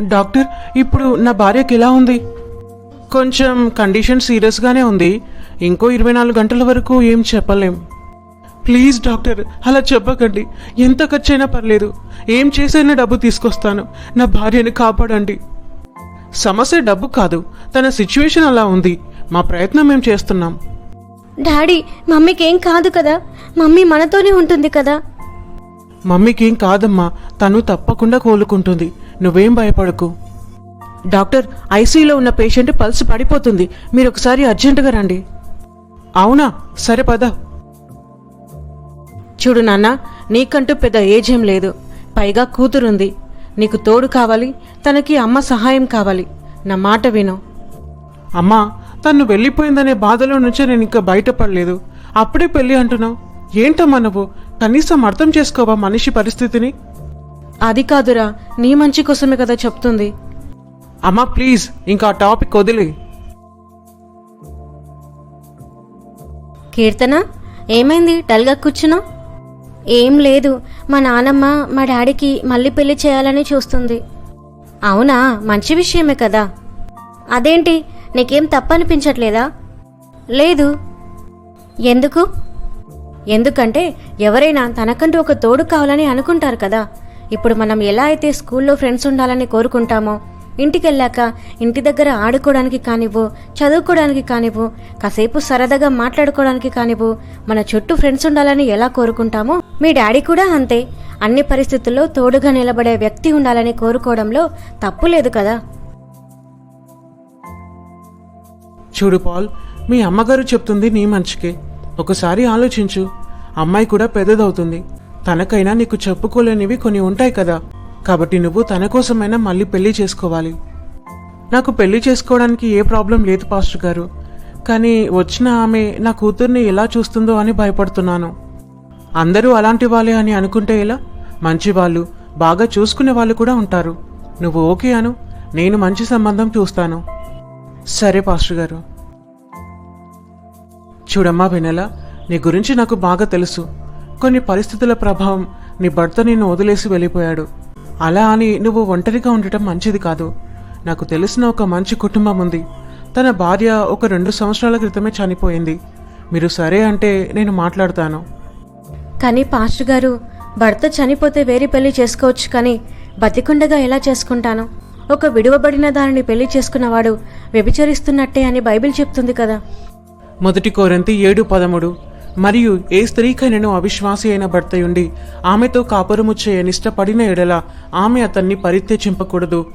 Doctor ఇప్పుడు నా భార్యకి ఎలా ఉంది? కొంచెం కండిషన్ సీరియస్గానే ఉంది. ఇంకో ఇరవై నాలుగు గంటల వరకు ఏం చెప్పలేం. ప్లీజ్ డాక్టర్ అలా చెప్పకండి. ఎంత ఖర్చైనా పర్లేదు. ఏం చేసైనా డబ్బు తీసుకొస్తాను. నా భార్యని కాపాడండి. సమస్య డబ్బు కాదు. తన సిచ్యువేషన్ అలా ఉంది. మా ప్రయత్నం మేము చేస్తున్నాం. డాడీ మమ్మీకి ఏం కాదు కదా. మమ్మీ మనతోనే ఉంటుంది కదా. మమ్మీకి ఏం కాదమ్మా. తను తప్పకుండా కోలుకుంటుంది. నువ్వేం భయపడకు. డాక్టర్ ఐసీయూలో ఉన్న పేషెంట్ పల్స్ పడిపోతుంది. మీరు ఒకసారి అర్జెంటుగా రండి. అవునా? సరే పద. చూడు నాన్న నీకంటూ పెద్ద ఏజ్ ఏం లేదు. పైగా కూతురుంది. నీకు తోడు కావాలి తనకి అమ్మ సహాయం కావాలి. నా మాట విను. అమ్మా తను వెళ్ళిపోయిందనే బాధలో నుంచే నేను ఇంకా బయటపడలేదు. అప్పుడే పెళ్ళి అంటున్నావు. ఏంటమ్మా నువ్వు? కనీసం అర్థం చేసుకోవా మనిషి పరిస్థితిని? అది కాదురా నీ మంచి కోసమే కదా చెప్తుంది. అమ్మా ప్లీజ్ ఇంకా ఆ టాపిక్ వదిలే. కీర్తన ఏమైంది? డల్గా కూర్చున్నావు? ఏం లేదు మా నానమ్మ మా డాడీకి మళ్ళీ పెళ్ళి చేయాలని చూస్తుంది. అవునా మంచి విషయమే కదా. అదేంటి నీకేం తప్పనిపించట్లేదా? లేదు. ఎందుకు? ఎందుకంటే ఎవరైనా తనకంటూ ఒక తోడు కావాలని అనుకుంటారు కదా. ఇప్పుడు మనం ఎలా అయితే స్కూల్లో ఫ్రెండ్స్ ఉండాలని కోరుకుంటామో ఇంటికి వెళ్ళాక ఇంటి దగ్గర ఆడుకోవడానికి కానివ్వు చదువుకోవడానికి కానివ్వు కాసేపు సరదాగా మాట్లాడుకోవడానికి కానివ్వు మన చుట్టూ ఫ్రెండ్స్ ఉండాలని ఎలా కోరుకుంటామో మీ డాడీ కూడా అంతే. అన్ని పరిస్థితుల్లో తోడుగా నిలబడే వ్యక్తి ఉండాలని కోరుకోవడంలో తప్పు లేదు కదా. చూడు పాల్ మీ అమ్మగారు చెప్తుంది నీ మంచికే. ఒకసారి ఆలోచించు. అమ్మాయి కూడా పెద్దదవుతుంది. తనకైనా నీకు చెప్పుకోలేనివి కొన్ని ఉంటాయి కదా. కాబట్టి నువ్వు తన కోసమైనా మళ్ళీ పెళ్ళి చేసుకోవాలి. నాకు పెళ్ళి చేసుకోవడానికి ఏ ప్రాబ్లం లేదు పాస్టర్ గారు. కానీ వచ్చిన ఆమె నా కూతుర్ని ఎలా చూస్తుందో అని భయపడుతున్నాను. అందరూ అలాంటి వాళ్ళే అని అనుకుంటే ఎలా? మంచి వాళ్ళు బాగా చూసుకునే వాళ్ళు కూడా ఉంటారు. నువ్వు ఓకే అను నేను మంచి సంబంధం చూస్తాను. సరే పాస్టర్ గారు. చూడమ్మా వెనెల నీ గురించి నాకు బాగా తెలుసు. కొన్ని పరిస్థితుల ప్రభావం నీ భర్త నిన్ను వదిలేసి వెళ్ళిపోయాడు. అలా అని నువ్వు ఒంటరిగా ఉండటం మంచిది కాదు. నాకు తెలిసిన ఒక మంచి కుటుంబం ఉంది. తన భార్య ఒక రెండు సంవత్సరాల క్రితమే చనిపోయింది. మీరు సరే అంటే నేను మాట్లాడతాను. కానీ పాస్టర్ గారు భర్త చనిపోతే వేరే పెళ్ళి చేసుకోవచ్చు కానీ బతికుండగా ఎలా చేసుకుంటాను? ఒక విడువబడిన దానిని పెళ్ళి చేసుకున్నవాడు వ్యభిచరిస్తున్నట్టే అని బైబిల్ చెప్తుంది కదా. మొదటి కోరంతి ఏడు పదముడు. మరియు ఏ స్త్రీకైనను అవిశ్వాసి అయిన భర్త ఉండి ఆమెతో కాపురము చేయనిష్టపడిన ఎడల ఆమె అతన్ని పరిత్యజింపకూడదు.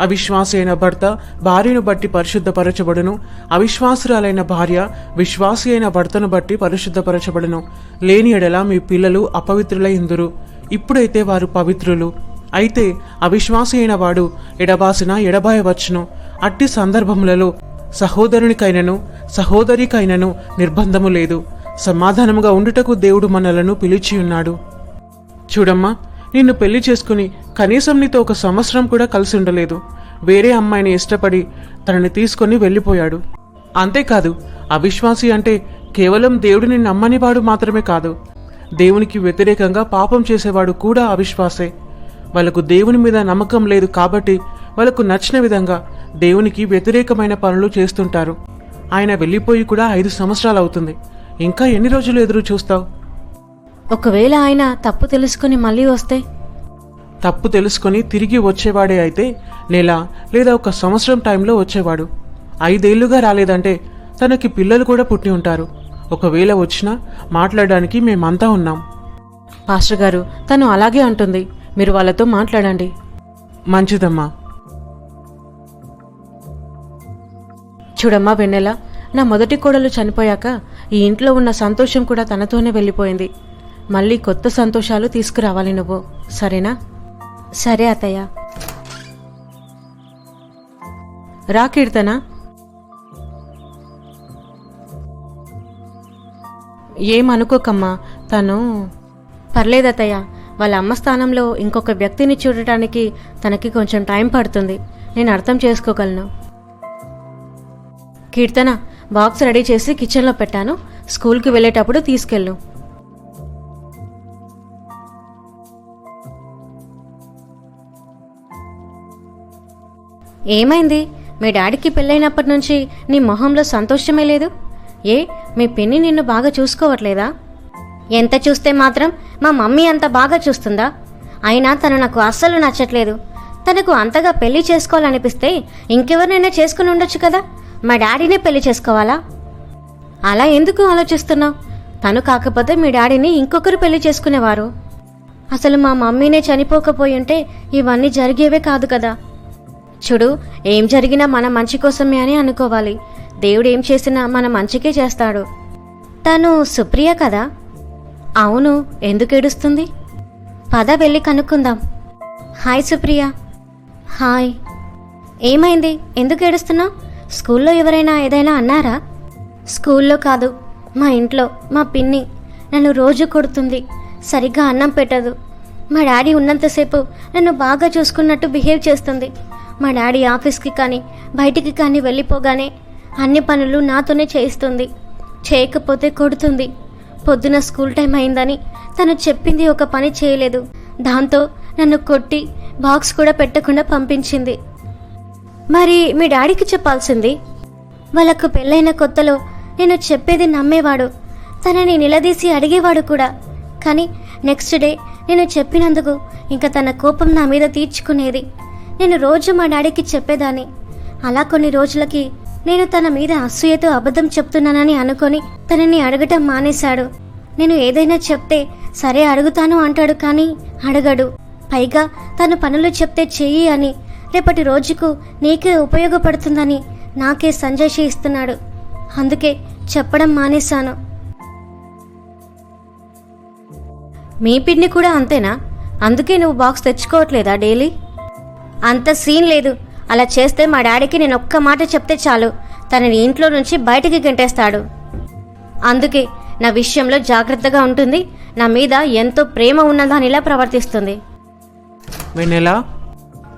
అవిశ్వాసి అయిన భర్త భార్యను బట్టి పరిశుద్ధపరచబడును. అవిశ్వాసురాలైన భార్య విశ్వాసి అయిన భర్తను బట్టి పరిశుద్ధపరచబడును. లేని ఎడల మీ పిల్లలు అపవిత్రులైందురు. ఇప్పుడైతే వారు పవిత్రులు. అయితే అవిశ్వాసి అయిన వాడు ఎడబాసిన ఎడబాయవచ్చును. అట్టి సందర్భములలో సహోదరునికైనను సహోదరికైనను నిర్బంధము లేదు. సమాధానముగా ఉండుటకు దేవుడు మనలను పిలిచి ఉన్నాడు. చూడమ్మా నిన్ను పెళ్ళి చేసుకుని కనీసం నీతో ఒక సంవత్సరం కూడా కలిసి ఉండలేదు. వేరే అమ్మాయిని ఇష్టపడి తనని తీసుకొని వెళ్ళిపోయాడు. అంతేకాదు అవిశ్వాసి అంటే కేవలం దేవుడిని నమ్మనివాడు మాత్రమే కాదు. దేవునికి వ్యతిరేకంగా పాపం చేసేవాడు కూడా అవిశ్వాసే. వాళ్ళకు దేవుని మీద నమ్మకం లేదు కాబట్టి వాళ్ళకు నచ్చిన విధంగా దేవునికి వ్యతిరేకమైన పనులు చేస్తుంటారు. ఆయన వెళ్ళిపోయి కూడా ఐదు సంవత్సరాలు అవుతుంది. ఇంకా ఎన్ని రోజులు ఎదురు చూస్తావు? ఒకవేళ ఆయన తప్పు తెలుసుకుని మళ్ళీ వస్తే? తప్పు తెలుసుకొని తిరిగి వచ్చేవాడే అయితే నెల లేదా ఒక సంవత్సరం టైంలో వచ్చేవాడు. ఐదేళ్ళుగా రాలేదంటే తనకి పిల్లలు కూడా పుట్టి ఉంటారు. ఒకవేళ వచ్చినా మాట్లాడడానికి మేమంతా ఉన్నాం. పాస్టర్ గారు తను అలాగే అంటుంది. మీరు వాళ్ళతో మాట్లాడండి. మంచిదమ్మా. చూడమ్మా వెన్నెల నా మొదటి కోడలు చనిపోయాక ఈ ఇంట్లో ఉన్న సంతోషం కూడా తనతోనే వెళ్ళిపోయింది. మళ్ళీ కొత్త సంతోషాలు తీసుకురావాలి నువ్వు. సరేనా? సరే అతయ్య రా కీర్తన. ఏమనుకోకమ్మా తను పర్లేదు వాళ్ళ అమ్మ స్థానంలో ఇంకొక వ్యక్తిని చూడటానికి తనకి కొంచెం టైం పడుతుంది. నేను అర్థం చేసుకోగలను. కీర్తన బాక్స్ రెడీ చేసి కిచెన్లో పెట్టాను. స్కూల్కి వెళ్ళేటప్పుడు తీసుకెళ్ళు. ఏమైంది? మీ డాడీకి పెళ్ళైనప్పటి నుంచి నీ మొహంలో సంతోషమే లేదు? ఏ మీ పిన్ని నిన్ను బాగా చూసుకోవట్లేదా? ఎంత చూస్తే మాత్రం మా మమ్మీ అంత బాగా చూస్తుందా? అయినా తను నాకు అస్సలు నచ్చట్లేదు. తనకు అంతగా పెళ్ళి చేసుకోవాలనిపిస్తే ఇంకెవరినైనా చేసుకుని ఉండొచ్చు కదా? మా డాడీనే పెళ్ళి చేసుకోవాలా? అలా ఎందుకు ఆలోచిస్తున్నావు? తను కాకపోతే మీ డాడీని ఇంకొకరు పెళ్ళి చేసుకునేవారు. అసలు మా మమ్మీనే చనిపోకపోయి ఉంటే ఇవన్నీ జరిగేవే కాదు కదా. చూడు ఏం జరిగినా మన మంచి కోసమే అని అనుకోవాలి. దేవుడు ఏం చేసినా మన మంచికే చేస్తాడు. తను సుప్రియ కదా? అవును ఎందుకు ఏడుస్తుంది? పద వెళ్ళి కనుక్కుందాం. హాయ్ సుప్రియ. హాయ్. ఏమైంది? ఎందుకు ఏడుస్తున్నావు? స్కూల్లో ఎవరైనా ఏదైనా అన్నారా? స్కూల్లో కాదు మా ఇంట్లో మా పిన్ని నన్ను రోజు కొడుతుంది సరిగ్గా అన్నం పెట్టదు. మా డాడీ ఉన్నంతసేపు నన్ను బాగా చూసుకున్నట్టు బిహేవ్ చేస్తుంది. మా డాడీ ఆఫీస్కి కానీ బయటికి కానీ వెళ్ళిపోగానే అన్ని పనులు నాతోనే చేయిస్తుంది. చేయకపోతే కొడుతుంది. పొద్దున స్కూల్ టైం అయిందని తను చెప్పింది ఒక పని చేయలేదు. దాంతో నన్ను కొట్టి బాక్స్ కూడా పెట్టకుండా పంపించింది. మరి మీ డాడీకి చెప్పాల్సింది. వాళ్ళకు పెళ్ళైన కొత్తలో నేను చెప్పేది నమ్మేవాడు. తనని నిలదీసి అడిగేవాడు కూడా. కానీ నెక్స్ట్ డే నేను చెప్పినందుకు ఇంకా తన కోపం నా మీద తీర్చుకునేది. నేను రోజు మా డాడీకి చెప్పేదాన్ని. అలా కొన్ని రోజులకి నేను తన మీద అసూయతో అబద్ధం చెప్తున్నానని అనుకొని తనని అడగటం మానేశాడు. నేను ఏదైనా చెప్తే సరే అడుగుతాను అంటాడు కానీ అడగడు. పైగా తను పనులు చెప్తే చెయ్యి అని రేపటి రోజుకు నీకే ఉపయోగపడుతుందని నాకే సంజయ్ ఇస్తున్నాడు. అందుకే చెప్పడం మానేశాను. మీ పిన్ని కూడా అంతేనా? అందుకే నువ్వు బాక్స్ తెచ్చుకోవట్లేదా డైలీ? అంత సీన్ లేదు. అలా చేస్తే మా డాడీకి నేను ఒక్క మాట చెప్తే చాలు. తనని ఇంట్లో నుంచి బయటికి గంటేస్తాడు. అందుకే నా విషయంలో జాగ్రత్తగా ఉంటుంది. నా మీద ఎంతో ప్రేమ ఉన్నదానిలా ప్రవర్తిస్తుంది. వెన్నెలా?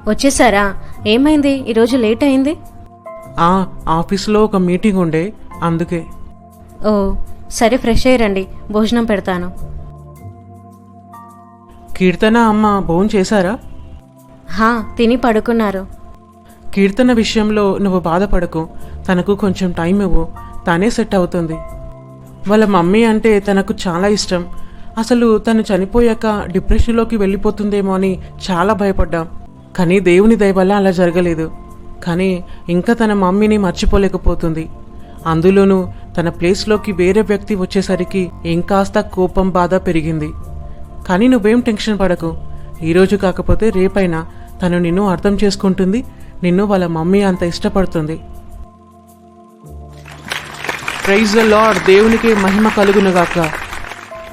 వచ్చేసారా? ఏమైంది? ఈరోజు లేట్ అయింది? ఆ ఆఫీస్లో ఒక మీటింగ్ ఉండే అందుకే. ఓ సరే ఫ్రెష్ అయ్యి భోజనం పెడతాను. కీర్తన అమ్మ భోజనం చేశారా? హా తిని పడుకున్నారు. కీర్తన విషయంలో నువ్వు బాధపడకు తనకు కొంచెం టైం ఇవ్వు తనే సెట్ అవుతుంది. వాళ్ళ మమ్మీ అంటే తనకు చాలా ఇష్టం. అసలు తను చనిపోయాక డిప్రెషన్లోకి వెళ్ళిపోతుందేమో అని చాలా భయపడ్డాం. కానీ దేవుని దయవల్ల అలా జరగలేదు. కానీ ఇంకా తన మమ్మీని మర్చిపోలేకపోతుంది. అందులోనూ తన ప్లేస్లోకి వేరే వ్యక్తి వచ్చేసరికి ఇంకాస్త కోపం బాధ పెరిగింది. కానీ నువ్వేం టెన్షన్ పడకు. ఈరోజు కాకపోతే రేపైనా తను నిన్ను అర్థం చేసుకుంటుంది నిన్ను వాళ్ళ మమ్మీ అంత ఇష్టపడుతుంది. ప్రైజ్ ద లార్డ్ దేవునికి మహిమ కలుగునుగాక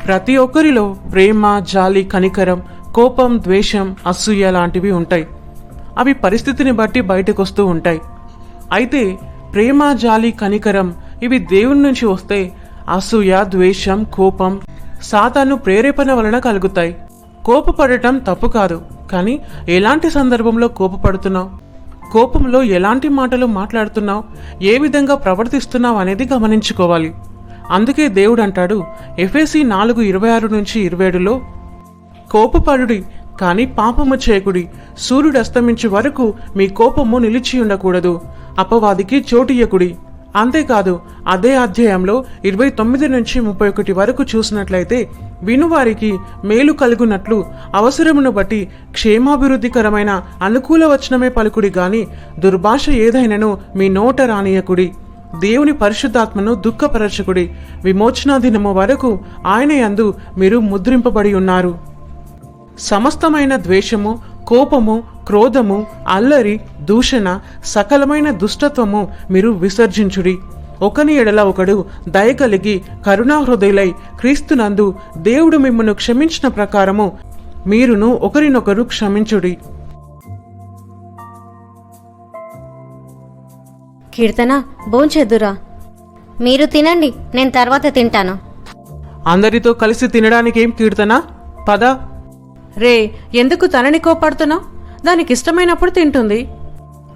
ప్రతి ఒక్కరిలో ప్రేమ జాలి కనికరం కోపం ద్వేషం అసూయ లాంటివి ఉంటాయి. అవి పరిస్థితిని బట్టి బయటకొస్తూ ఉంటాయి. అయితే ప్రేమ జాలి కనికరం ఇవి దేవుని నుంచి వస్తే అసూయ ద్వేషం కోపం సాతాను ప్రేరేపణ వలన కలుగుతాయి. కోపపడటం తప్పు కాదు. కానీ ఎలాంటి సందర్భంలో కోపపడుతున్నావు? కోపంలో ఎలాంటి మాటలు మాట్లాడుతున్నావు? ఏ విధంగా ప్రవర్తిస్తున్నావు అనేది గమనించుకోవాలి. అందుకే దేవుడు అంటాడు ఎఫ్ఎసి నాలుగు ఇరవై ఆరు నుంచి ఇరవై ఏడులో కోపపడుడి కానీ పాపము చేయకుడి సూర్యుడు అస్తమించే వరకు మీ కోపము నిలిచి ఉండకూడదు. అపవాదికి చోటియ్యకుడి అంతేకాదు అదే అధ్యాయంలో ఇరవై తొమ్మిది నుంచి ముప్పై ఒకటి వరకు చూసినట్లయితే వినువారికి మేలు కలుగునట్లు అవసరమును బట్టి క్షేమాభివృద్ధికరమైన అనుకూల వచనమే పలుకుడి గాని దుర్భాష ఏదైనను మీ నోట రానియకుడి దేవుని పరిశుద్ధాత్మను దుఃఖపరచకుడి. విమోచనా దినము వరకు ఆయన యందు మీరు ముద్రింపబడి ఉన్నారు. సమస్తమైన ద్వేషము కోపము క్రోధము అల్లరి దూషణ సకలమైన దుష్టత్వము మీరు విసర్జించుడి. ఒకని ఎడల ఒకడు దయ కలిగి కరుణాహృదయులై క్రీస్తునందు దేవుడు మిమ్మను క్షమించిన ప్రకారము మీరును ఒకరినొకరు క్షమించుడి. కీర్తన భోంచెద్దురా మీరు తినండి నేను తర్వాత తింటాను. అందరితో కలిసి తినడానికి ఏం కీర్తన? పద. రే ఎందుకు తనని కోపడుతున్నావు దానికి ఇష్టమైనప్పుడు తింటుంది.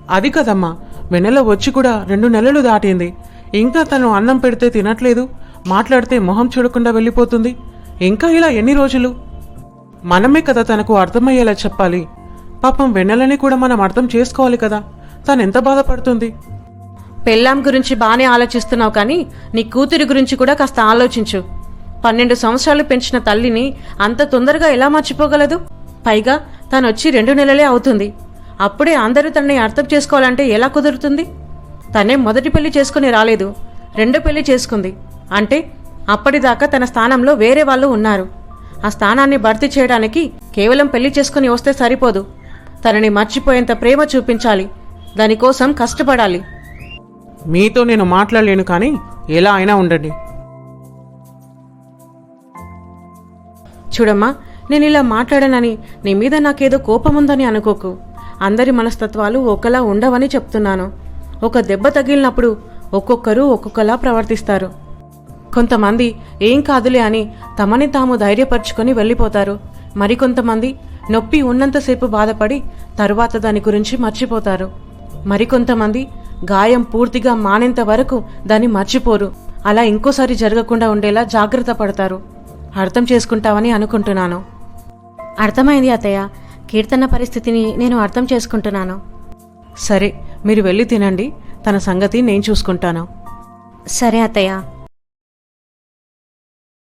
అది కదమ్మా వెన్నెల వచ్చి కూడా రెండు నెలలు దాటింది. ఇంకా తను అన్నం పెడితే తినట్లేదు మాట్లాడితే మొహం చూడకుండా వెళ్ళిపోతుంది. ఇంకా ఇలా ఎన్ని రోజులు? మనమే కదా తనకు అర్థమయ్యేలా చెప్పాలి. పాపం వెన్నెలని కూడా మనం అర్థం చేసుకోవాలి కదా తను ఎంత బాధపడుతుంది? పెళ్ళాం గురించి బాగానే ఆలోచిస్తున్నావు కానీ నీ కూతురి గురించి కూడా కాస్త ఆలోచించు. పన్నెండు సంవత్సరాలు పెంచిన తల్లిని అంత తొందరగా ఎలా మర్చిపోగలదు? పైగా తను వచ్చి రెండు నెలలే అవుతుంది. అప్పుడే అందరూ తనని అర్థం చేసుకోవాలంటే ఎలా కుదురుతుంది? తనే మొదటి పెళ్ళి చేసుకుని రాలేదు రెండో పెళ్ళి చేసుకుంది. అంటే అప్పటిదాకా తన స్థానంలో వేరే వాళ్ళు ఉన్నారు. ఆ స్థానాన్ని భర్తీ చేయడానికి కేవలం పెళ్ళి చేసుకుని వస్తే సరిపోదు. తనని మర్చిపోయేంత ప్రేమ చూపించాలి. దానికోసం కష్టపడాలి. మీతో నేను మాట్లాడలేను కానీ ఎలా అయినా ఉండండి. చూడమ్మా నేను ఇలా మాట్లాడానని నీ మీద నాకేదో కోపం ఉందని అనుకోకు. అందరి మనస్తత్వాలు ఒకలా ఉండవని చెప్తున్నాను. ఒక దెబ్బ తగిలినప్పుడు ఒక్కొక్కరు ఒక్కొక్కలా ప్రవర్తిస్తారు. కొంతమంది ఏం కాదులే అని తమని తాము ధైర్యపరుచుకొని వెళ్ళిపోతారు. మరికొంతమంది నొప్పి ఉన్నంతసేపు బాధపడి తరువాత దాని గురించి మర్చిపోతారు. మరికొంతమంది గాయం పూర్తిగా మానేంత వరకు దాన్ని మర్చిపోరు. అలా ఇంకోసారి జరగకుండా ఉండేలా జాగ్రత్త పడతారు. అర్థం చేసుకుంటావని అనుకుంటున్నాను. అర్థమైంది అత్తయ్య. కీర్తన పరిస్థితిని నేను అర్థం చేసుకుంటున్నాను. సరే మీరు వెళ్ళి తినండి. తన సంగతి నేను చూసుకుంటాను. సరే అత్తయ్య.